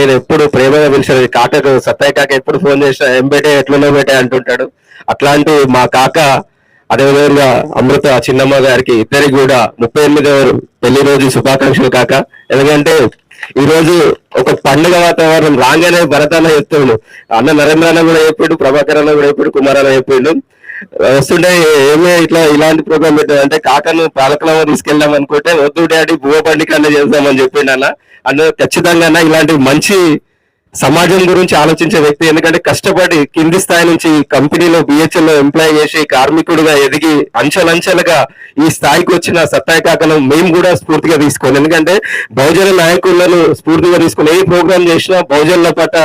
నేను ఎప్పుడు ప్రేమగా పిలిచేది కాకకు సత్తయ్య కాక ఎప్పుడు ఫోన్ చేసినా ఏం బేటే ఎట్లున్నా బేటే? అంటుంటాడు. అట్లాంటి మా కాక అదేవిధంగా అమృత చిన్నమ్మ గారికి ఇద్దరికి కూడా ముప్పై ఎనిమిదవ పెళ్ళి రోజు శుభాకాంక్షలు కాక. ఎందుకంటే ఈ రోజు ఒక పండుగ వాతావరణం రాగానే భరతాన చెప్తుండు. అన్న నరేంద్ర అన్న కూడా చెప్పిండు ప్రభాకర్ అన్న కూడా చెప్పిండు కుమార్ అన్న చెప్పిండు. వస్తుంటే ఏమే ఇట్లా ఇలాంటి ప్రోగ్రామ్ పెట్టారు? అంటే కాకను పాలకలమ్మ తీసుకెళ్దాం అనుకుంటే వద్దు డాడీ భూవ పండుగ అన్న చేద్దామని చెప్పిండు అన్న. అంటే ఖచ్చితంగా అన్న ఇలాంటి మంచి సమాజం గురించి ఆలోచించే వ్యక్తి ఎందుకంటే కష్టపడి కింది స్థాయి నుంచి కంపెనీలో బిహెచ్ఎల్లో ఎంప్లాయ్ చేసి కార్మికుడిగా ఎదిగి అంచెలంచెలుగా ఈ స్థాయికి వచ్చిన సత్తాయి కాకను మేము కూడా స్ఫూర్తిగా తీసుకోవాలి. ఎందుకంటే బహుజన నాయకులను స్ఫూర్తిగా తీసుకుని ఏ ప్రోగ్రామ్ చేసినా బహుజనుల పట్ల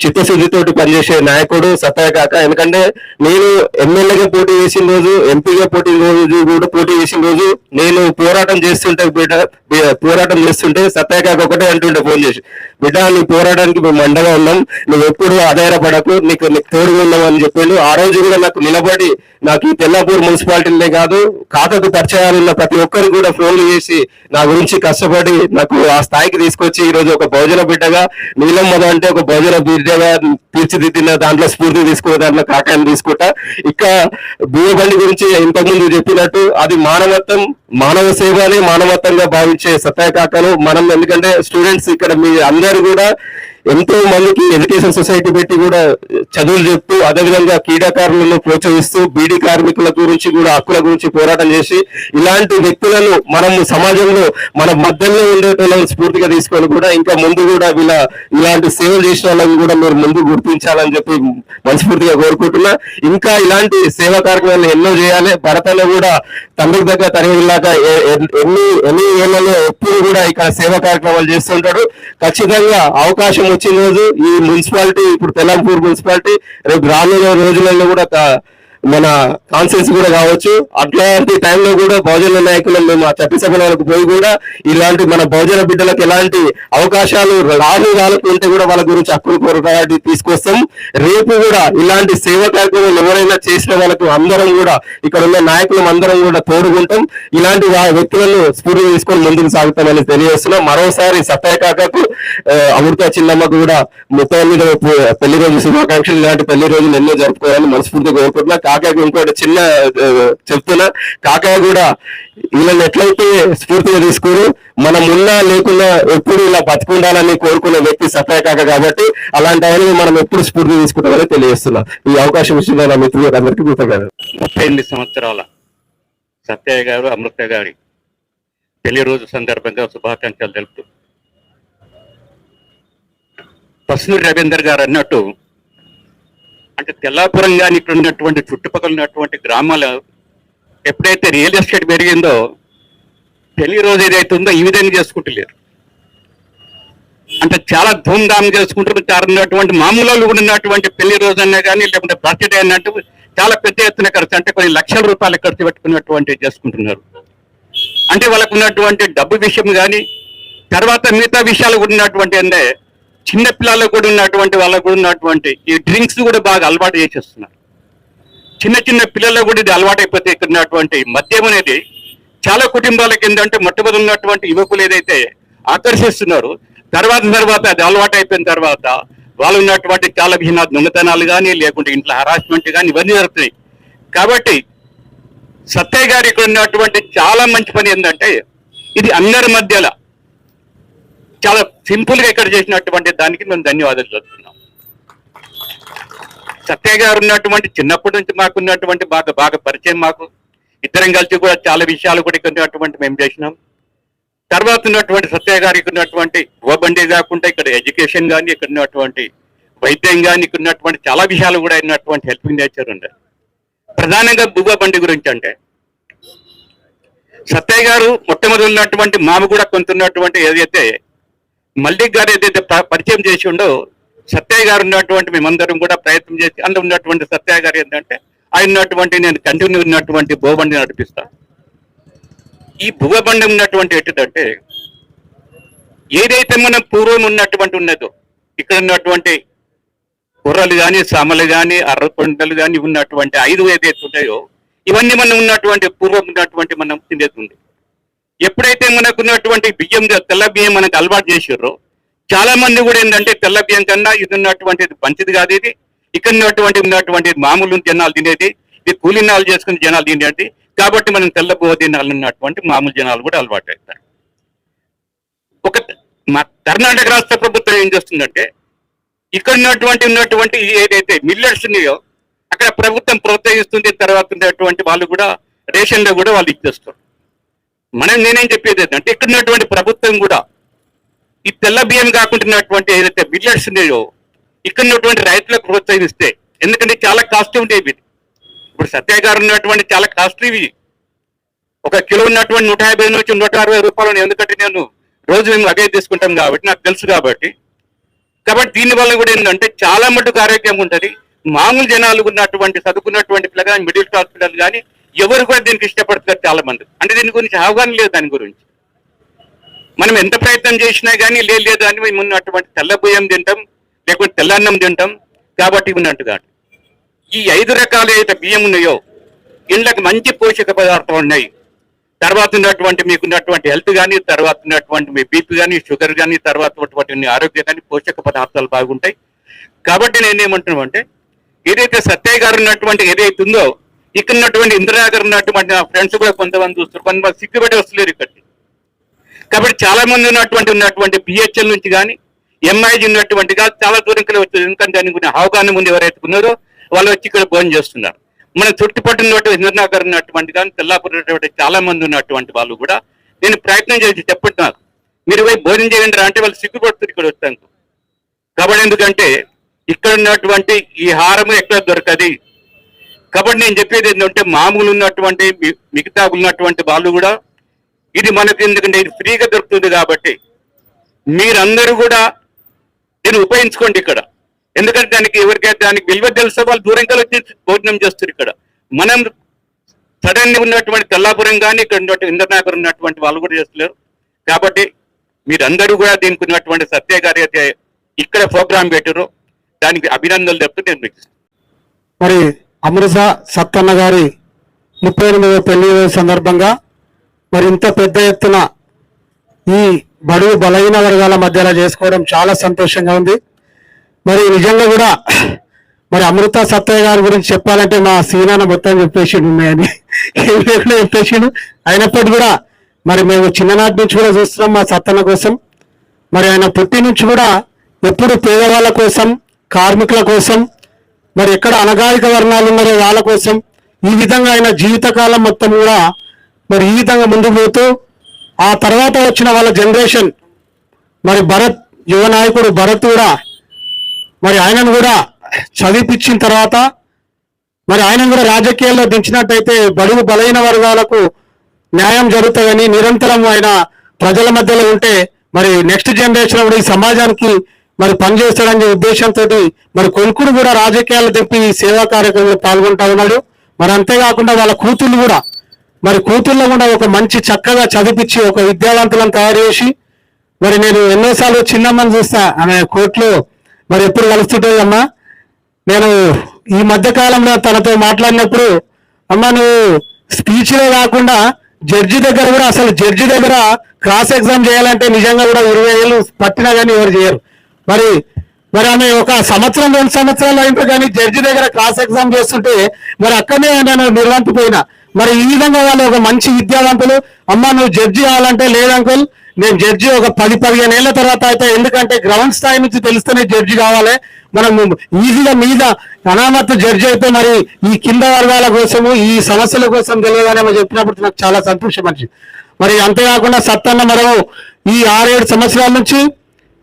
చిత్తశుద్ధితోటి పనిచేసే నాయకుడు సత్తాయి కాక ఎందుకంటే నేను ఎమ్మెల్యేగా పోటీ చేసిన రోజు ఎంపీగా పోటీ రోజు కూడా పోటీ చేసిన రోజు నేను పోరాటం చేస్తుంటే బిడ్డ పోరాటం చేస్తుంటే సత్తాయి కాక ఒకటే అంటుండే ఫోన్ చేసి బిడ్డ నీ పోరాటానికి మేము మండగా ఉన్నాం. నువ్వు ఎప్పుడు ఆధారపడకు నీకు నీకు తోడుగా ఉన్నామని అని చెప్పిండు. ఆ రోజు కూడా నాకు నిలబడి నాకు ఈ తెల్లాపూర్ మున్సిపాలిటీలే కాదు పరిచయాలు ఉన్న ప్రతి ఒక్కరు కూడా ఫోన్లు చేసి నా గురించి కష్టపడి నాకు ఆ స్థాయికి తీసుకొచ్చి ఈ రోజు ఒక భోజన బిడ్డగా నీలం మొద అంటే ఒక భోజన బిడ్డగా తీర్చిదిద్దిన దాంట్లో స్ఫూర్తి తీసుకున్న దాంట్లో కాకాన్ని తీసుకుంటా. ఇక బియ్యబండి గురించి ఇంతకుముందు చెప్పినట్టు అది మానవత్వం మానవ సేవనే మానవత్వంగా భావించే సత్యకాతలు మనం ఎందుకంటే స్టూడెంట్స్ ఇక్కడ మీ అందరు కూడా ఎంతో మందికి ఎడ్యుకేషన్ సొసైటీ పెట్టి కూడా చదువులు చెప్తూ అదేవిధంగా క్రీడాకారులను ప్రోత్సహిస్తూ బీడీ కార్మికుల గురించి కూడా హక్కుల గురించి పోరాటం చేసి ఇలాంటి వ్యక్తులను మనం సమాజంలో మన మధ్యలో ఉండేటోళ్ళని స్ఫూర్తిగా తీసుకొని కూడా ఇంకా ముందు కూడా వీళ్ళ ఇలాంటి సేవలు చేసిన వాళ్ళని కూడా మీరు ముందు గుర్తించాలని చెప్పి మనస్ఫూర్తిగా కోరుకుంటున్నా. ఇంకా ఇలాంటి సేవా కార్యక్రమాలు ఎన్నో చేయాలి. భరతలో కూడా తండ్రి దగ్గర తరిగిలాగా ఎన్ని ఎన్ని ఏళ్ళలో ఎప్పుడు కూడా ఇక్కడ సేవా కార్యక్రమాలు చేస్తుంటాడు ఖచ్చితంగా అవకాశం వచ్చిన రోజు ఈ మున్సిపాలిటీ ఇప్పుడు తెలంగాణ మున్సిపాలిటీ రేపు రానున్న రోజులలో కూడా మన కాన్సెన్స్ కూడా కావచ్చు. అట్లాంటి టైంలో కూడా బహుజన నాయకులు మేము ఆ వరకు పోయి కూడా ఇలాంటి మన బహుజన బిడ్డలకు ఎలాంటి అవకాశాలు రాను ఉంటే కూడా వాళ్ళ గురించి హక్కులు కోరడానికి తీసుకొస్తాం. రేపు కూడా ఇలాంటి సేవ కార్యక్రమం ఎవరైనా చేసిన వాళ్ళకు అందరం కూడా ఇక్కడ ఉన్న నాయకులం అందరం కూడా తోడుకుంటాం ఇలాంటి వ్యక్తులను స్ఫూర్తి తీసుకొని ముందుకు సాగుతామని తెలియజేస్తున్నాం. మరోసారి సత్య కాకకు అమృత చిన్నమ్మకు కూడా ముప్పై ఎనిమిదవ పెళ్ళి రోజు శుభాకాంక్షలు. ఇలాంటి పెళ్ళి రోజులు ఎన్నో జరుపుకోవాలని మనస్ఫూర్తిగా కోరుకుంటున్నా. కాకాకి ఇంకోటి చిన్న చెప్తున్నా. కాకాయ కూడా వీళ్ళని ఎట్లయితే స్ఫూర్తిగా తీసుకుని మనం ఉన్నా లేకున్నా ఎప్పుడు ఇలా బతుకుండాలని కోరుకునే వ్యక్తి సత్య కాక కాబట్టి అలాంటి ఆయన మనం ఎప్పుడు స్ఫూర్తి తీసుకుంటామని తెలియజేస్తున్నా. ఈ అవకాశం ఇచ్చిన నా మిత్రులకు అందరికీ కృతజ్ఞతలు. ముప్పై ఎనిమిది సంవత్సరాల సత్యయ్య గారు అమృత గారి పెళ్ళి రోజు సందర్భంగా శుభాకాంక్షలు తెలుపుతూ. పసునూరి రవీందర్ గారు అన్నట్టు అంటే తెల్లాపురం కానీ ఇక్కడ ఉన్నటువంటి చుట్టుపక్కల ఉన్నటువంటి గ్రామాలు ఎప్పుడైతే రియల్ ఎస్టేట్ పెరిగిందో పెళ్ళి రోజు ఏదైతే ఉందో ఈ విధంగా చేసుకుంటలేరు. అంటే చాలా ధూమ్ధామ్ చేసుకుంటారు ఉన్నటువంటి మామూలు కూడా ఉన్నటువంటి పెళ్ళి రోజు అన్నా కానీ లేకుంటే బర్త్డే అన్నట్టు చాలా పెద్ద ఎత్తున ఖర్చు అంటే కొన్ని లక్షల రూపాయలు ఖర్చు పెట్టుకున్నటువంటి చేసుకుంటున్నారు. అంటే వాళ్ళకు ఉన్నటువంటి డబ్బు విషయం కానీ తర్వాత మిగతా విషయాలు కూడా ఉన్నటువంటి అంటే చిన్న పిల్లలకు కూడా ఉన్నటువంటి వాళ్ళకు కూడా ఉన్నటువంటి ఈ డ్రింక్స్ కూడా బాగా అలవాటు చేసేస్తున్నారు. చిన్న చిన్న పిల్లలకు కూడా ఇది అలవాటు అయిపోతే ఇక్కడ ఉన్నటువంటి మద్యం అనేది చాలా కుటుంబాలకు ఏంటంటే మొట్టమొదటి ఉన్నటువంటి యువకులు ఏదైతే ఆకర్షిస్తున్నారు తర్వాత తర్వాత అది అలవాటు అయిపోయిన తర్వాత వాళ్ళు ఉన్నటువంటి చాలా భిన్న దొంగతనాలు కానీ లేకుంటే ఇంట్లో హరాస్మెంట్ కానీ ఇవన్నీ జరుగుతున్నాయి కాబట్టి సత్తయ్య గారు ఇక్కడ ఉన్నటువంటి చాలా మంచి పని ఏంటంటే ఇది అందరి మధ్యలో చాలా సింపుల్గా ఇక్కడ చేసినటువంటి దానికి మేము ధన్యవాదాలు చెప్తున్నాం. సత్య గారు ఉన్నటువంటి చిన్నప్పటి నుంచి మాకు ఉన్నటువంటి బాగా బాగా పరిచయం మాకు. ఇద్దరం కలిసి కూడా చాలా విషయాలు కూడా ఇక్కడ ఉన్నటువంటి మేము చేసినాం. తర్వాత ఉన్నటువంటి సత్య గారికి ఉన్నటువంటి బండి కాకుండా ఇక్కడ ఎడ్యుకేషన్ కానీ ఇక్కడ ఉన్నటువంటి వైద్యం కానీ ఇక్కడ ఉన్నటువంటి చాలా విషయాలు కూడా ఉన్నటువంటి హెల్పింగ్ నేచర్ ఉండే. ప్రధానంగా బువ్వ బండి గురించి అంటే సత్య గారు మొట్టమొదటి ఉన్నటువంటి మామ కూడా కొంత ఉన్నటువంటి ఏదైతే మల్లిక్ గారు ఏదైతే పరిచయం చేసి ఉండో సత్యయ్య గారు ఉన్నటువంటి మేమందరం కూడా ప్రయత్నం చేసి అందులో ఉన్నటువంటి సత్యయ్య గారు ఏంటంటే ఆయన ఉన్నటువంటి నేను కంటిన్యూ ఉన్నటువంటి భూబండి నడిపిస్తా. ఈ భూబండి ఉన్నటువంటి ఏంటంటే ఏదైతే మనం పూర్వం ఉన్నటువంటి ఉన్నదో ఇక్కడ ఉన్నటువంటి కుర్రలు కానీ సామలు కానీ అర్రకొండలు కానీ ఉన్నటువంటి ఐదు ఏదైతే ఉన్నాయో ఇవన్నీ మనం ఉన్నటువంటి పూర్వం ఉన్నటువంటి మనం తినేది ఉంది. ఎప్పుడైతే మనకు ఉన్నటువంటి బియ్యం తెల్ల బియ్యం మనకు అలవాటు చేసారో చాలా మంది కూడా ఏంటంటే తెల్ల బియ్యం కన్నా ఇది ఉన్నటువంటిది మంచిది కాదు ఇది. ఇక్కడ ఉన్నటువంటి ఉన్నటువంటి మామూలు జనాలు తినేది ఇది కూలినాలు చేసుకుని జనాలు తినేది. కాబట్టి మనం తెల్ల బువ తినాలి ఉన్నటువంటి మామూలు జనాలు కూడా అలవాటు అవుతారు. ఒక మా కర్ణాటక రాష్ట్ర ప్రభుత్వం ఏం చేస్తుందంటే ఇక్కడ ఉన్నటువంటి ఉన్నటువంటి ఏదైతే మిల్లెట్స్ ఉన్నాయో అక్కడ ప్రభుత్వం ప్రోత్సహిస్తుంది తర్వాత ఉన్నటువంటి వాళ్ళు కూడా రేషన్లో కూడా వాళ్ళు ఇచ్చేస్తారు. మనం నేనేం చెప్పేది ఏంటంటే ఇక్కడ ఉన్నటువంటి ప్రభుత్వం కూడా ఈ తెల్ల బియ్యం కాకుంటున్నటువంటి ఏదైతే మిల్లెట్స్ ఉన్నాయో ఇక్కడ ఉన్నటువంటి రైతులకు ప్రోత్సహిస్తే ఎందుకంటే చాలా కాస్ట్ ఉండేవి ఇప్పుడు సత్య గారు ఉన్నటువంటి చాలా కాస్ట్లీ ఇవి. ఒక కిలో ఉన్నటువంటి నూట యాభై నుంచి నూట అరవై రూపాయలు ఉన్నాయి. ఎందుకంటే నేను రోజు మేము అవే తీసుకుంటాం కాబట్టి నాకు తెలుసు కాబట్టి. కాబట్టి దీని వల్ల కూడా ఏంటంటే చాలా మటుకు ఆరోగ్యం ఉంటుంది. మామూలు జనాలు ఉన్నటువంటి చదువుకున్నటువంటి పిల్లలు కానీ మిడిల్ క్లాస్ పిల్లలు కానీ ఎవరు కూడా దీనికి ఇష్టపడతారు చాలా మంది. అంటే దీని గురించి అవగాహన లేదు దాని గురించి. మనం ఎంత ప్రయత్నం చేసినా కానీ లేదు లేదు అని మేము ఉన్నటువంటి తెల్లబియ్యం తింటాం లేకపోతే తెల్లన్నం తింటాం కాబట్టి ఉన్నట్టు కాదు. ఈ ఐదు రకాల అయితే బియ్యం ఉన్నాయో ఇండ్లకు మంచి పోషక పదార్థాలు ఉన్నాయి. తర్వాత ఉన్నటువంటి మీకున్నటువంటి హెల్త్ కానీ తర్వాత ఉన్నటువంటి మీ బీపీ కానీ షుగర్ కానీ తర్వాత ఉన్నటువంటి ఆరోగ్య కానీ పోషక పదార్థాలు బాగుంటాయి. కాబట్టి నేనేమంటున్నామంటే ఏదైతే సత్యయ్య గారు ఉన్నటువంటి ఏదైతే ఉందో ఇక్కడ ఉన్నటువంటి ఇంద్రనాగర్ ఉన్నటువంటి నా ఫ్రెండ్స్ కూడా కొంతమంది చూస్తారు. కొంతమంది సిగ్గుపెట్టి వస్తలేరు ఇక్కడికి. కాబట్టి చాలా మంది ఉన్నటువంటి ఉన్నటువంటి పిహెచ్ఎల్ నుంచి కానీ ఎంఐజీ ఉన్నటువంటి కానీ చాలా దూరం వచ్చారు. ఎందుకంటే దానికి గురించి అవగాహన ముందు ఎవరైతే ఉన్నారో వాళ్ళు వచ్చి ఇక్కడ భోజనం చేస్తున్నారు. మన చుట్టుపట్టున్నటువంటి ఇంద్రనగర్ ఉన్నటువంటి కానీ తెల్లాపూర్ ఉన్నటువంటి చాలా మంది ఉన్నటువంటి వాళ్ళు కూడా నేను ప్రయత్నం చేసి చెప్పండి మీరు పోయి భోజనం చేయండి రా అంటే వాళ్ళు సిగ్గుపడుతుంది ఇక్కడ వచ్చాను కాబట్టి ఎందుకంటే ఇక్కడ ఉన్నటువంటి ఈ హారం ఎక్కడ దొరకది? కాబట్టి నేను చెప్పేది ఏంటంటే మామూలు ఉన్నటువంటి మిగతా ఉన్నటువంటి వాళ్ళు కూడా ఇది మనకు ఎందుకంటే ఇది ఫ్రీగా దొరుకుతుంది కాబట్టి మీరందరూ కూడా దీన్ని ఉపయోగించుకోండి ఇక్కడ. ఎందుకంటే దానికి ఎవరికైతే దానికి విలువ తెలుసో వాళ్ళు దూరం వచ్చి భోజనం చేస్తారు ఇక్కడ. మనం సడన్ ఉన్నటువంటి తెల్లాపురం కానీ ఇక్కడ ఉన్నటువంటి ఇంద్రనాగర్ ఉన్నటువంటి వాళ్ళు కూడా చేస్తలేరు. కాబట్టి మీరందరూ కూడా దీనికి ఉన్నటువంటి సత్య గారి అయితే ఇక్కడ ప్రోగ్రాం పెట్టారు దానికి అభినందనలు చెప్తూ నేను మరి అమృత సత్తన్న గారి ముప్పై ఎనిమిదవ పెళ్ళి సందర్భంగా మరి ఇంత పెద్ద ఎత్తున ఈ బడుగు బలహీన వర్గాల మధ్యలో చేసుకోవడం చాలా సంతోషంగా ఉంది. మరి నిజంగా కూడా మరి అమృత సత్తయ్య గారి గురించి చెప్పాలంటే మా సీనాన మొత్తం చెప్పేసిండు ఉన్నాయని. ఏం లేకుండా చెప్పేసిండు? అయినప్పటికీ కూడా మరి మేము చిన్ననాటి నుంచి కూడా చూస్తున్నాం మా సత్తన్న కోసం. మరి ఆయన పుట్టి నుంచి కూడా ఎప్పుడు పేదవాళ్ళ కోసం కార్మికుల కోసం మరి ఎక్కడ అనగారిక వర్ణాలు ఉన్నారో వాళ్ళ కోసం ఈ విధంగా ఆయన జీవితకాలం మొత్తం కూడా మరి ఈ విధంగా ముందుకు పోతూ ఆ తర్వాత వచ్చిన వాళ్ళ జనరేషన్ మరి భరత్ యువ నాయకుడు భరత్ కూడా మరి ఆయనను కూడా చదివిపించిన తర్వాత మరి ఆయన కూడా రాజకీయాల్లో దించినట్టయితే బడుగు బలైన వర్గాలకు న్యాయం జరుగుతుందని నిరంతరం ఆయన ప్రజల మధ్యలో ఉంటే మరి నెక్స్ట్ జనరేషన్ కూడా ఈ సమాజానికి మరి పనిచేస్తాడనే ఉద్దేశంతో మరి కొనుక్కుడు కూడా రాజకీయాలు తెప్పి ఈ సేవా కార్యక్రమంలో పాల్గొంటా ఉన్నాడు. మరి అంతేకాకుండా వాళ్ళ కూతుళ్ళు కూడా మరి కూతుళ్ళో కూడా ఒక మంచి చక్కగా చదివించి ఒక విద్యావంతులను తయారు చేసి మరి నేను ఎన్నోసార్లు చిన్నమ్మని చూస్తా ఆమె కోర్టులో మరి ఎప్పుడు కలుస్తుంటుంది అమ్మా. నేను ఈ మధ్య కాలంలో తనతో మాట్లాడినప్పుడు అమ్మ నువ్వు స్పీచ్లో కాకుండా జడ్జి దగ్గర కూడా అసలు జడ్జి దగ్గర క్రాస్ ఎగ్జామ్ చేయాలంటే నిజంగా కూడా ఇరవై ఏళ్ళు పట్టినా కానీ ఎవరు చేయరు. మరి మరి ఆమె ఒక సంవత్సరం రెండు సంవత్సరాలు అయినా కానీ జడ్జి దగ్గర క్లాస్ ఎగ్జామ్ చేస్తుంటే మరి అక్కడనే నేను నిర్వంతిపోయినా. మరి ఈ విధంగా వాళ్ళు ఒక మంచి విద్యావంతులు. అమ్మ నువ్వు జడ్జి కావాలంటే లేదంకుల్ నేను జడ్జి ఒక పది పదిహేను ఏళ్ళ తర్వాత అయితే ఎందుకంటే గ్రౌండ్ స్థాయి నుంచి తెలిస్తేనే జడ్జి కావాలి. మనం ఈజీగా మీద అనామత జడ్జి అయితే మరి ఈ కింద వర్గాల కోసము ఈ సమస్యల కోసం తెలియదని చెప్పినప్పుడు నాకు చాలా సంతోషం మంచి మరి అంతేకాకుండా సత్తన్న మరో ఈ ఆరేడు సంవత్సరాల నుంచి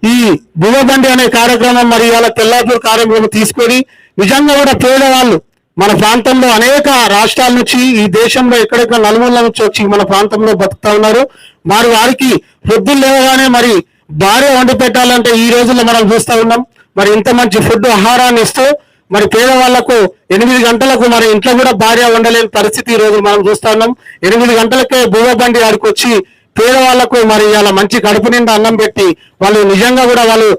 ఈ భూమబండి అనే కార్యక్రమం మరి ఇవాళ తెల్లాపూర్ కార్యక్రమం తీసుకొని నిజంగా కూడా పేదవాళ్ళు మన ప్రాంతంలో అనేక రాష్ట్రాల నుంచి ఈ దేశంలో ఎక్కడెక్కడ నలుమూల నుంచి వచ్చి మన ప్రాంతంలో బతుకుతా ఉన్నారు. మరి వారికి పొద్దున్న లేవగానే మరి భార్య వండి పెట్టాలంటే ఈ రోజుల్లో మనం చూస్తూ ఉన్నాం. మరి ఇంత మంచి ఫుడ్ ఆహారాన్ని ఇస్తూ మరి పేదవాళ్ళకు ఎనిమిది గంటలకు మరి ఇంట్లో కూడా భార్య ఉండలేని పరిస్థితి ఈ రోజు మనం చూస్తున్నాం ఎనిమిది గంటలకే భూమ బండి ఆడికి వచ్చి పేదవాళ్ళకు మరి ఇలా మంచి కడుపు నిండా అన్నం పెట్టి వాళ్ళు నిజంగా కూడా వాళ్ళు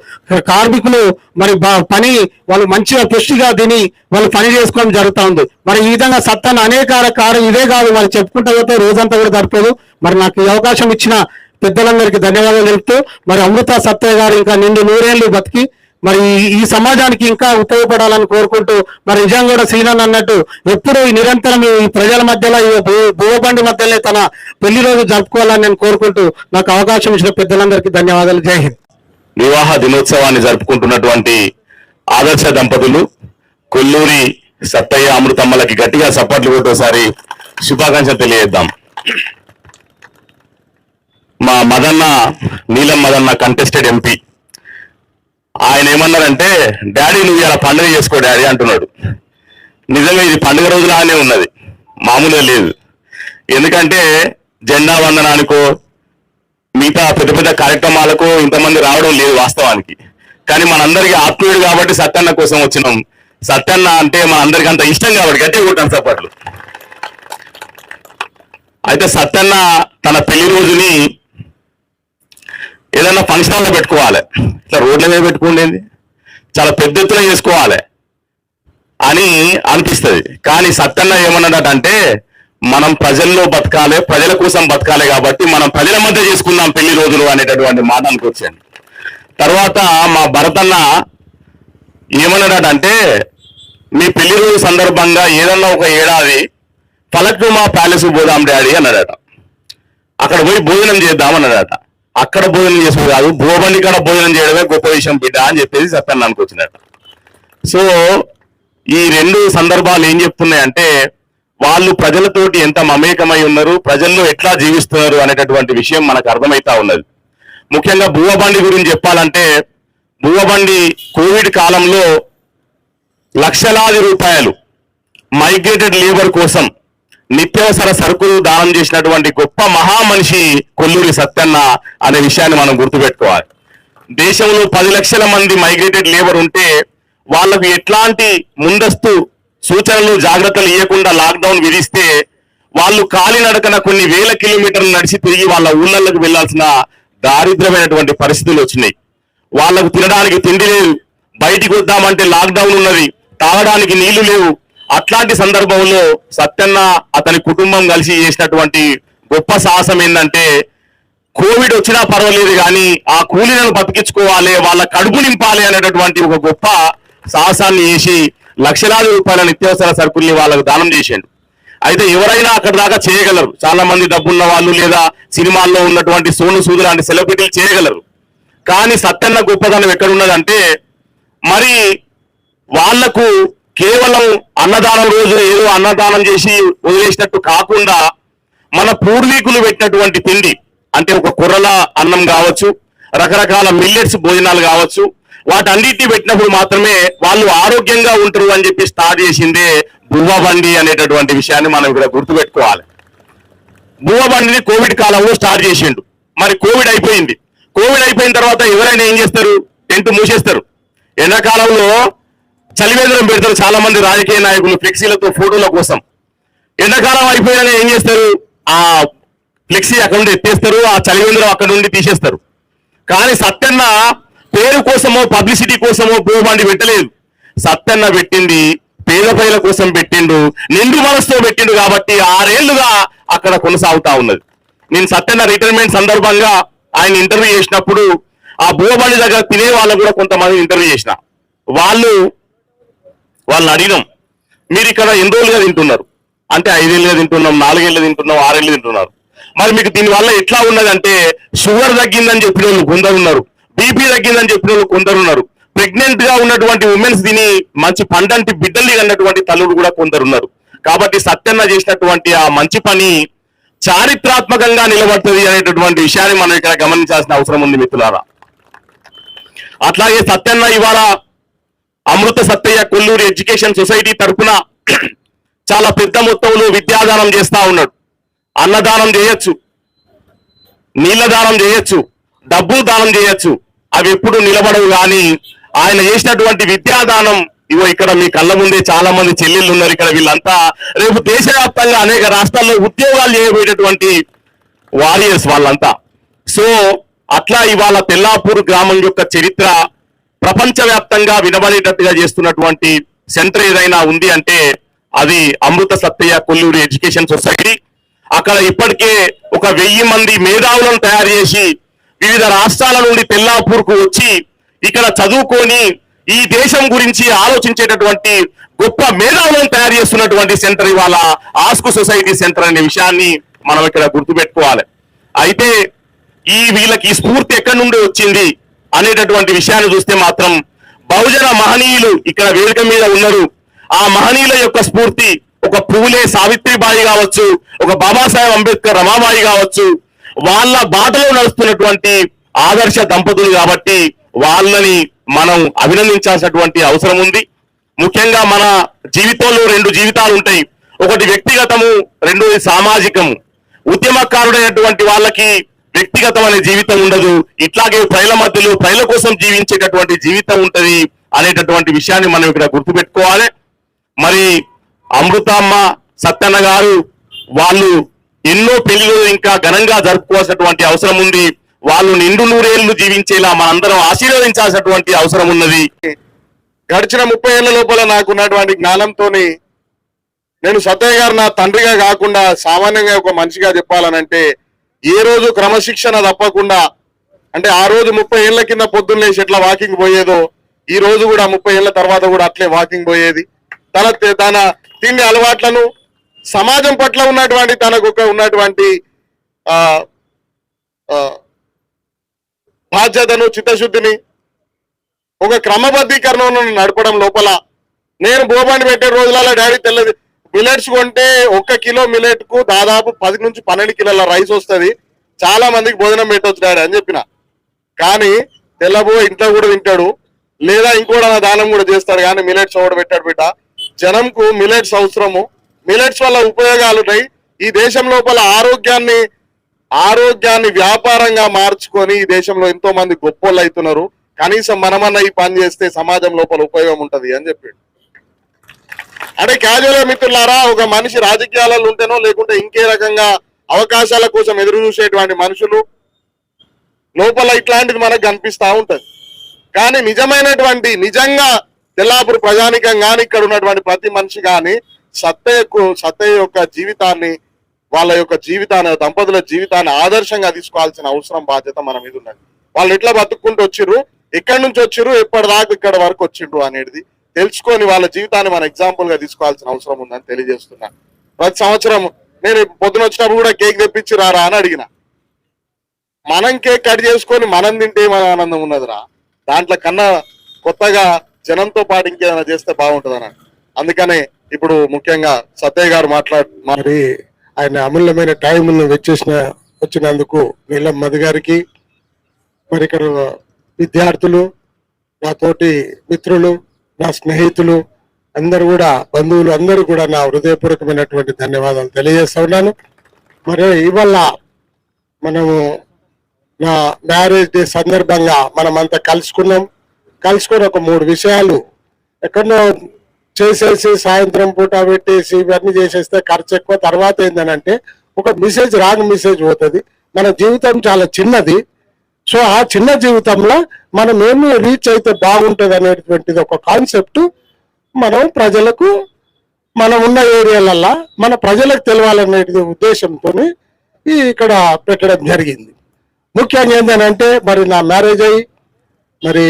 కార్మికులు మరి పని వాళ్ళు మంచిగా పుష్టిగా తిని వాళ్ళు పని చేసుకోవడం జరుగుతూ ఉంది. మరి ఈ విధంగా సత్తాను అనేక కారణం ఇదే కాదు మరి చెప్పుకుంటూ పోతే రోజంతా కూడా సరిపోదు. మరి నాకు ఈ అవకాశం ఇచ్చిన పెద్దలందరికీ ధన్యవాదాలు తెలుపుతూ మరి అమృత సత్తయ్య గారు ఇంకా నిండు నూరేళ్ళు బతికి మరి ఈ- ఈ సమాజానికి ఇంకా ఉపయోగపడాలని కోరుకుంటూ మరి నిజంగా కూడా శ్రీనాన్ అన్నట్టు ఎప్పుడు నిరంతరం ఈ ప్రజల మధ్యలో ఈ భూబండి మధ్యలో తన పెళ్ళి రోజు జరుపుకోవాలని నేను కోరుకుంటూ నాకు అవకాశం ఇచ్చిన పెద్దలందరికీ ధన్యవాదాలు. జై హింద్. వివాహ దినోత్సవాన్ని జరుపుకుంటున్నటువంటి ఆదర్శ దంపతులు కొల్లూరి సత్తయ్య అమృతమ్మలకి గట్టిగా సప్పట్లు కొట్టోసారి శుభాకాంక్షలు తెలియజేద్దాం. మా మదన్న నీలం మదన్న కంటెస్టెడ్ ఎంపీ ఆయన ఏమన్నారంటే డాడీ నువ్వు ఇలా పండుగ చేసుకో డాడీ అంటున్నాడు. నిజంగా ఇది పండుగ రోజులానే ఉన్నది. మామూలుగా లేదు. ఎందుకంటే జెండా వందనానికో మిగతా పెద్ద పెద్ద కార్యక్రమాలకు ఇంతమంది రావడం లేదు వాస్తవానికి. కానీ మనందరికీ ఆత్మీయుడు కాబట్టి సత్యన్న కోసం వచ్చినాం. సత్యన్న అంటే మనందరికి అంత ఇష్టం కాబట్టి గట్టి కొట్టాం సప్పట్లు అయితే సత్యన్న తన పెళ్ళి రోజుని ఏదైనా ఫంక్షన్లో పెట్టుకోవాలి. ఇట్లా రోడ్ల మీద పెట్టుకోండి చాలా పెద్ద ఎత్తున చేసుకోవాలి. అని అనిపిస్తుంది. కానీ సత్యన్న ఏమన్నాడంటే మనం ప్రజల్లో బతకాలి ప్రజల కోసం బతకాలి కాబట్టి మనం ప్రజల మధ్య చేసుకుందాం పెళ్ళి రోజులు అనేటటువంటి మాట అనుకొచ్చాను. తర్వాత మా భరతన్న ఏమన్నాడంటే మీ పెళ్ళి రోజు సందర్భంగా ఏదన్నా ఒక ఏడాది ఫలక్నుమా ప్యాలెస్ పోదాం డాడీ అన్నాడట. అక్కడ పోయి భోజనం చేద్దాం అన్నాడట. అక్కడ భోజనం చేసుకుని కాదు భూబండి కాడ భోజనం చేయడమే గొప్ప విషయం బిడ్డ అని చెప్పేసి సత్యన్న వచ్చినట్టు సో ఈ రెండు సందర్భాలు ఏం చెప్తున్నాయంటే వాళ్ళు ప్రజలతోటి ఎంత మమేకమై ఉన్నారు ప్రజల్లో ఎట్లా జీవిస్తున్నారు అనేటటువంటి విషయం మనకు అర్థమైతా ఉన్నది. ముఖ్యంగా భూవబండి గురించి చెప్పాలంటే భూవబండి కోవిడ్ కాలంలో లక్షలాది రూపాయలు మైగ్రేటెడ్ లేబర్ కోసం నిత్యావసర సరుకులు దానం చేసినటువంటి గొప్ప మహామనిషి కొల్లూరి సత్యన్న అనే విషయాన్ని మనం గుర్తుపెట్టుకోవాలి. దేశంలో పది లక్షల మంది మైగ్రేటెడ్ లేబర్ ఉంటే వాళ్ళకు ఎట్లాంటి ముందస్తు సూచనలు జాగ్రత్తలు ఇవ్వకుండా లాక్డౌన్ విధిస్తే వాళ్ళు కాలినడకన కొన్ని వేల కిలోమీటర్లు నడిచి తిరిగి వాళ్ళ ఊళ్ళకు వెళ్ళాల్సిన దారిద్రమైనటువంటి పరిస్థితులు వచ్చినాయి. వాళ్ళకు తినడానికి తిండి లేదు. బయటికి వద్దామంటే లాక్డౌన్ ఉన్నది. తాగడానికి నీళ్ళు లేవు. అట్లాంటి సందర్భంలో సత్యన్న అతని కుటుంబం కలిసి చేసినటువంటి గొప్ప సాహసం ఏంటంటే కోవిడ్ వచ్చినా పర్వాలేదు కానీ ఆ కూలీలను బతికించుకోవాలి వాళ్ళ కడుపు నింపాలి అనేటటువంటి ఒక గొప్ప సాహసాన్ని చేసి లక్షలాది రూపాయల నిత్యావసర సరుకుల్ని వాళ్ళకు దానం చేసిండు. అయితే ఎవరైనా అక్కడ దాకా చేయగలరు. చాలా మంది డబ్బున్న వాళ్ళు లేదా సినిమాల్లో ఉన్నటువంటి సోను సూదు లాంటి సెలబ్రిటీలు చేయగలరు. కానీ సత్యన్న గొప్పదనం ఎక్కడున్నదంటే మరి వాళ్ళకు కేవలం అన్నదానం రోజు ఏదో అన్నదానం చేసి వదిలేసినట్టు కాకుండా మన పూర్వీకులు పెట్టినటువంటి తిండి అంటే ఒక కుర్రల అన్నం కావచ్చు రకరకాల మిల్లెట్స్ భోజనాలు కావచ్చు వాటన్నిటిని పెట్టినప్పుడు మాత్రమే వాళ్ళు ఆరోగ్యంగా ఉంటారు అని చెప్పి స్టార్ట్ చేసిందే బువ్వ బండి అనేటటువంటి విషయాన్ని మనం ఇక్కడ గుర్తుపెట్టుకోవాలి. బువ్వబండిని కోవిడ్ కాలంలో స్టార్ట్ చేసిండు. మరి కోవిడ్ అయిపోయింది. కోవిడ్ అయిపోయిన తర్వాత ఎవరైనా ఏం చేస్తారు? టెంట్ మూసేస్తారు. ఎండాకాలంలో చలివేదనం పెడతారు చాలా మంది రాజకీయ నాయకులు ఫ్లెక్సీలతో ఫోటోల కోసం. ఎండాకాలం అయిపోయినా ఏం చేస్తారు? ఆ ఫ్లెక్సీ అక్కడ నుండి ఎత్తేస్తారు ఆ చలివేంద్రం అక్కడ నుండి తీసేస్తారు. కానీ సత్యన్న పేరు కోసమో పబ్లిసిటీ కోసమో భూబండి పెట్టలేదు. సత్యన్న పెట్టింది పేద ప్రజల కోసం పెట్టిండు నిండు మనసుతో పెట్టిండు కాబట్టి ఆరేళ్ళుగా అక్కడ కొనసాగుతా ఉన్నది. నేను సత్యన్న రిటైర్మెంట్ సందర్భంగా ఆయన ఇంటర్వ్యూ చేసినప్పుడు ఆ భూబండి దగ్గర తినే వాళ్ళకు కూడా కొంతమంది ఇంటర్వ్యూ చేసిన. వాళ్ళు వాళ్ళని అడిగినాం. మీరు ఇక్కడ ఎన్ని రోజులుగా తింటున్నారు. అంటే ఐదేళ్ళుగా తింటున్నాం నాలుగేళ్ళు తింటున్నాం ఆరేళ్ళు తింటున్నారు. మరి మీకు దీని వల్ల ఎట్లా ఉన్నదంటే షుగర్ తగ్గిందని చెప్పిన వాళ్ళు కొందరు ఉన్నారు. బీపీ తగ్గిందని చెప్పిన వాళ్ళు కొందరు ఉన్నారు. ప్రెగ్నెంట్గా ఉన్నటువంటి ఉమెన్స్ తిని మంచి పండంటి బిడ్డల్ని అన్నటువంటి తల్లులు కూడా కొందరు ఉన్నారు. కాబట్టి సత్యన్న చేసినటువంటి ఆ మంచి పని చారిత్రాత్మకంగా నిలబడుతుంది అనేటటువంటి విషయాన్ని మనం ఇక్కడ గమనించాల్సిన అవసరం ఉంది మిత్రులారా. అట్లాగే సత్యన్న ఇవాళ అమృత సత్తయ్య కొల్లూరు ఎడ్యుకేషన్ సొసైటీ తరపున చాలా పెద్ద మొత్తంలో విద్యాదానం చేస్తా ఉన్నాడు. అన్నదానం చేయొచ్చు. నీళ్ళ దానం చేయొచ్చు. డబ్బు దానం చేయొచ్చు. అవి ఎప్పుడు నిలబడవు కానీ ఆయన చేసినటువంటి విద్యాదానం ఇవో ఇక్కడ మీ కళ్ళ ముందే చాలా మంది చెల్లెళ్ళు ఉన్నారు ఇక్కడ వీళ్ళంతా. రేపు దేశవ్యాప్తంగా అనేక రాష్ట్రాల్లో ఉద్యోగాలు చేయబోయేటటువంటి వారియర్స్ వాళ్ళంతా. సో అట్లా ఇవాళ తెల్లాపూర్ గ్రామం యొక్క చరిత్ర ప్రపంచవ్యాప్తంగా వినబడేటట్టుగా చేస్తున్నటువంటి సెంటర్ ఏదైనా ఉంది అంటే అది అమృత సత్తయ్య కొల్లూరు ఎడ్యుకేషన్ సొసైటీ. అక్కడ ఇప్పటికే ఒక వెయ్యి మంది మేధావులను తయారు చేసి వివిధ రాష్ట్రాల నుండి తెల్లాపూర్కు వచ్చి ఇక్కడ చదువుకొని ఈ దేశం గురించి ఆలోచించేటటువంటి గొప్ప మేధావులను తయారు చేస్తున్నటువంటి సెంటర్ ఇవాళ ఆస్కు సొసైటీ సెంటర్ అనే విషయాన్ని మనం ఇక్కడ గుర్తుపెట్టుకోవాలి. అయితే ఈ వీళ్ళకి ఈ స్ఫూర్తి ఎక్కడి నుండి వచ్చింది? అనేటటువంటి విషయాన్ని చూస్తే మాత్రం బహుజన మహనీయులు ఇక్కడ వేదిక మీద ఉన్నారు. ఆ మహనీయుల యొక్క స్ఫూర్తి ఒక పూలే సావిత్రిబాయి కావచ్చు ఒక బాబాసాహెబ్ అంబేద్కర్ రమాబాయి కావచ్చు వాళ్ళ బాటలో నడుస్తున్నటువంటి ఆదర్శ దంపతులు కాబట్టి వాళ్ళని మనం అభినందించాల్సినటువంటి అవసరం ఉంది. ముఖ్యంగా మన జీవితంలో రెండు జీవితాలు ఉంటాయి. ఒకటి వ్యక్తిగతము రెండోది సామాజికము. ఉద్యమకారుడైనటువంటి వాళ్ళకి వ్యక్తిగతమైన జీవితం ఉండదు. ఇట్లాగే ప్రజల మధ్యలో ప్రజల కోసం జీవించేటటువంటి జీవితం ఉంటది అనేటటువంటి విషయాన్ని మనం ఇక్కడ గుర్తుపెట్టుకోవాలి. మరి అమృతమ్మ సత్యన్న గారు వాళ్ళు ఎన్నో పెళ్ళిలు ఇంకా ఘనంగా జరుపుకోవాల్సినటువంటి అవసరం ఉంది. వాళ్ళు నిండు నూరేళ్ళు జీవించేలా మనందరం ఆశీర్వదించాల్సినటువంటి అవసరం ఉన్నది. గడిచిన ముప్పై ఏళ్ళ లోపల నాకున్నటువంటి జ్ఞానంతో నేను సత్తయ్య గారు నా తండ్రిగా కాకుండా సామాన్యంగా ఒక మనిషిగా చెప్పాలనంటే ఏ రోజు క్రమశిక్షణ తప్పకుండా అంటే ఆ రోజు ముప్పై ఏళ్ళ కింద పొద్దున్న లేచి ఎట్లా వాకింగ్ పోయేదో ఈ రోజు కూడా ముప్పై ఏళ్ళ తర్వాత కూడా అట్లే వాకింగ్ పోయేది. తన తన తిండి అలవాట్లను సమాజం పట్ల ఉన్నటువంటి తనకు ఉన్నటువంటి ఆ బాధ్యతను చిత్తశుద్ధిని ఒక క్రమబద్ధీకరణను నడపడం లోపల నేను బోబాని పెట్టే రోజులలో డాడీ తెల్లది మిలెట్స్ కొంటే ఒక్క కిలో మిలెట్కు దాదాపు పది నుంచి పన్నెండు కిలోల రైస్ వస్తుంది. చాలా మందికి భోజనం పెట్టవచ్చు డాడీ అని చెప్పిన. కానీ తెల్లబో ఇంట్లో కూడా తింటాడు. లేదా ఇంకోటి దానం కూడా చేస్తాడు కానీ మిలెట్స్ ఒకటి పెట్టాడు బిడ్డ? జనంకు మిలెట్స్ అవసరము. మిలెట్స్ వల్ల ఉపయోగాలు ఉన్నాయి ఈ దేశం లోపల ఆరోగ్యాన్ని ఆరోగ్యాన్ని వ్యాపారంగా మార్చుకొని ఈ దేశంలో ఎంతో మంది గొప్పోళ్ళు అవుతున్నారు. కనీసం మనమన్న ఈ పని చేస్తే సమాజం లోపల ఉపయోగం ఉంటది అని చెప్పాడు. అంటే క్యాజువల్ మిత్రులారా ఒక మనిషి రాజకీయాలలో ఉంటేనో లేకుంటే ఇంకే రకంగా అవకాశాల కోసం ఎదురు చూసేటువంటి మనుషులు లోపల ఇట్లాంటిది మనకు కనిపిస్తా ఉంటుంది. కానీ నిజమైనటువంటి నిజంగా తెల్లాపూర్ ప్రజానికం కానీ ఇక్కడ ఉన్నటువంటి ప్రతి మనిషి కానీ సత్తయ్యకు సత్తయ్య యొక్క జీవితాన్ని వాళ్ళ యొక్క జీవితాన్ని దంపతుల జీవితాన్ని ఆదర్శంగా తీసుకోవాల్సిన అవసరం బాధ్యత మన మీద ఉన్నది. వాళ్ళు ఎట్లా బతుక్కుంటూ వచ్చిర్రు ఎక్కడి నుంచి వచ్చిర్రు ఎప్పటిదాకా ఇక్కడ వరకు వచ్చిండ్రు అనేది తెలుసుకొని వాళ్ళ జీవితాన్ని మన ఎగ్జాంపుల్గా తీసుకోవాల్సిన అవసరం ఉందని తెలియజేస్తున్నా. ప్రతి సంవత్సరం నేను పొద్దున వచ్చినప్పుడు కూడా కేక్ తెప్పించి రారా అని అడిగిన. మనం కేక్ కట్ చేసుకొని మనం తింటే మన ఆనందం ఉన్నదిరా? దాంట్లో కన్నా కొత్తగా జనంతో పాటు ఇంకేదైనా చేస్తే బాగుంటుంది అందుకనే ఇప్పుడు ముఖ్యంగా సత్యయ్య గారు మాట్లాడు మరి ఆయన అమూల్యమైన టైంను వచ్చేసిన వచ్చినందుకు నీలం మధు గారికి మరి ఇక్కడ విద్యార్థులు నాతోటి మిత్రులు నా స్నేహితులు అందరూ కూడా బంధువులు అందరూ కూడా నా హృదయపూర్వకమైనటువంటి ధన్యవాదాలు తెలియజేస్తా ఉన్నాను. మరి ఇవాళ మనము నా మ్యారేజ్ డే సందర్భంగా మనం అంతా కలుసుకున్నాం. కలుసుకొని ఒక మూడు విషయాలు ఎక్కడో చేసేసి సాయంత్రం పూట పెట్టేసి ఇవన్నీ చేసేస్తే ఖర్చు ఎక్కువ. తర్వాత ఏంటంటే ఒక మెసేజ్ రాంగ్ మెసేజ్ పోతుంది. మన జీవితం చాలా చిన్నది. సో ఆ చిన్న జీవితంలో మనం ఏమి రీచ్ అయితే బాగుంటుంది అనేటువంటిది ఒక కాన్సెప్ట్ మనం ప్రజలకు మనం ఉన్న ఏరియాలల్లో మన ప్రజలకు తెలవాలనేది ఉద్దేశంతో ఈ ఇక్కడ పెట్టడం జరిగింది. ముఖ్యంగా ఏంటంటే మరి నా మ్యారేజ్ అయ్యి మరి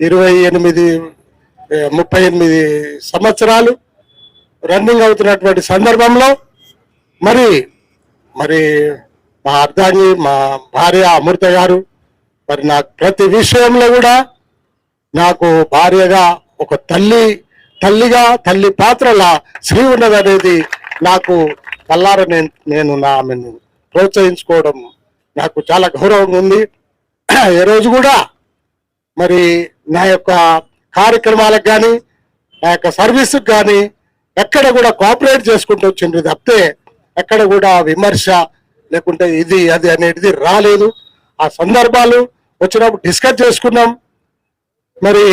ఇరవై ఎనిమిది ముప్పై ఎనిమిది సంవత్సరాలు రన్నింగ్ అవుతున్నటువంటి సందర్భంలో మరి మరి మా అర్ధాంగి మా భార్య అమృత గారు మరి నాకు ప్రతి విషయంలో కూడా నాకు భార్యగా ఒక తల్లి తల్లిగా తల్లి పాత్రలా శ్రీ ఉన్నదనేది నాకు కల్లార నేను నేను నా ఆమెను ప్రోత్సహించుకోవడం నాకు చాలా గౌరవంగా ఉంది. ఏ రోజు కూడా మరి నా యొక్క కార్యక్రమాలకు కానీ నా యొక్క సర్వీస్కి కానీ ఎక్కడ కూడా కోఆపరేట్ చేసుకుంటూ వచ్చింది తప్పితే ఎక్కడ కూడా విమర్శ లేకుంటే ఇది అది అనేది రాలేదు. ఆ సందర్భాలు వచ్చినప్పుడు డిస్కస్ చేసుకున్నాం. మరి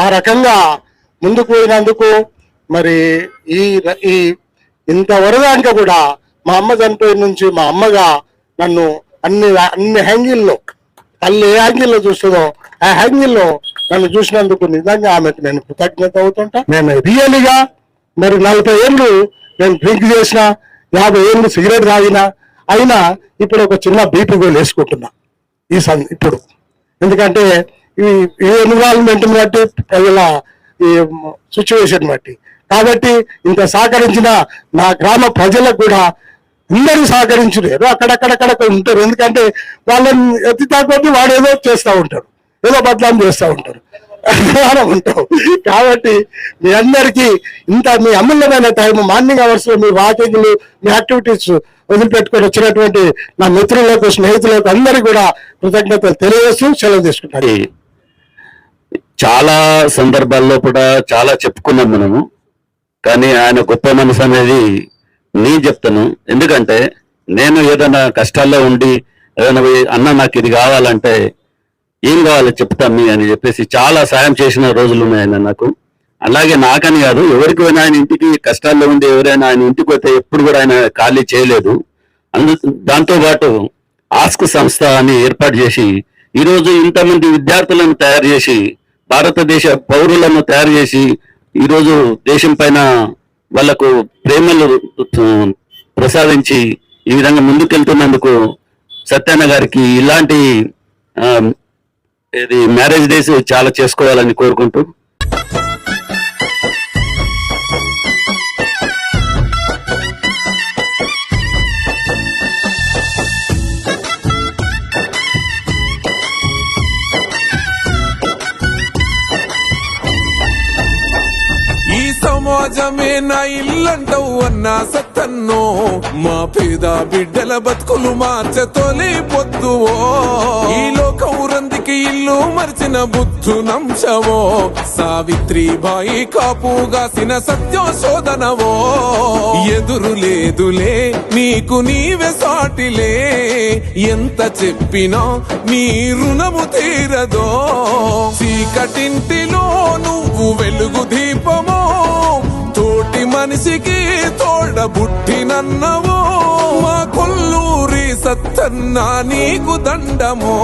ఆ రకంగా ముందుకు పోయినందుకు మరి ఈ ఈ ఇంతవరదాక కూడా మా అమ్మ చనిపోయిన నుంచి మా అమ్మగా నన్ను అన్ని అన్ని హ్యాంగిల్లో తల్లి ఏ హ్యాంగిల్లో చూస్తుందో ఆ హ్యాంగిల్లో నన్ను చూసినందుకు నిజంగా ఆమెకు నేను కృతజ్ఞత అవుతుంటా. నేను రియల్గా మరి నలభై ఏళ్ళు నేను డ్రింక్ చేసిన యాభై ఏళ్ళు సిగరెట్ తాగిన అయినా ఇప్పుడు ఒక చిన్న బీపీ గోల్ వేసుకుంటున్నా ఈ సం ఇప్పుడు. ఎందుకంటే ఈ ఈ ఎన్విరాన్మెంట్ బట్టి ప్రజల ఈ సిచ్యువేషన్ బట్టి. కాబట్టి ఇంత సహకరించిన నా గ్రామ ప్రజలకు కూడా అందరూ సహకరించలేరు. అక్కడక్కడక్కడ ఉంటారు. ఎందుకంటే వాళ్ళని ఎత్తి తాకొద్ది వాడు ఏదో చేస్తూ ఉంటారు ఏదో బదలాం చేస్తూ ఉంటారు ఉంటాం. కాబట్టి మీ అందరికీ ఇంత మీ అమూల్యమైన టైం మార్నింగ్ అవర్స్లో మీ వాకింగ్లు మీ యాక్టివిటీస్ వదిలిపెట్టుకొని వచ్చినటువంటి నా మిత్రులకు స్నేహితులకు అందరికీ కూడా కృతజ్ఞతలు తెలియజేస్తూ సెలవు తీసుకుంటాను. చాలా సందర్భాల్లో కూడా చాలా చెప్పుకున్నాం మనము. కానీ ఆయన గొప్ప మనసు అనేది నేను చెప్తాను. ఎందుకంటే నేను ఏదైనా కష్టాల్లో ఉండి ఏదైనా అన్న నాకు ఇది కావాలంటే ఏం కావాలో చెప్తాను మీ అని చెప్పేసి చాలా సాయం చేసిన రోజులు ఉన్నాయి ఆయన నాకు. అలాగే నాకని కాదు ఎవరికి పోయినా ఆయన ఇంటికి కష్టాల్లో ఉండి ఎవరైనా ఆయన ఇంటికి పోతే ఎప్పుడు కూడా ఆయన ఖాళీ చేయలేదు. అందు దాంతో పాటు ఆస్క్ సంస్థ అని ఏర్పాటు చేసి ఈరోజు ఇంతమంది విద్యార్థులను తయారు చేసి భారతదేశ పౌరులను తయారు చేసి ఈరోజు దేశం పైన వాళ్ళకు ప్రేమలు ప్రసాదించి ఈ విధంగా ముందుకెళ్తున్నందుకు సత్యన్న గారికి ఇలాంటి ఇది మ్యారేజ్ డేస్ చాలా చేసుకోవాలని కోరుకుంటూ ఈ నా ఇల్లంటవు అన్నా సత్తన్నో. మా పేద బిడ్డల బతుకులు మార్చతోలే పొద్దువో ఈ లోకం రందికి ఇల్లు మరిచిన బుద్ధు నంశవో. సావిత్రి బాయి కాపుగాసిన సత్యం శోధనవో. ఎదురు లేదులే నీకు నీవే సాటిలే. ఎంత చెప్పినా నీ రుణము తీరదో. చీకటింటిలో నువ్వు వెలుగు దీపమో. మనిషికి తోడబుట్టినన్నవో మా కొల్లూరి సత్తన్న నీకు దండమో.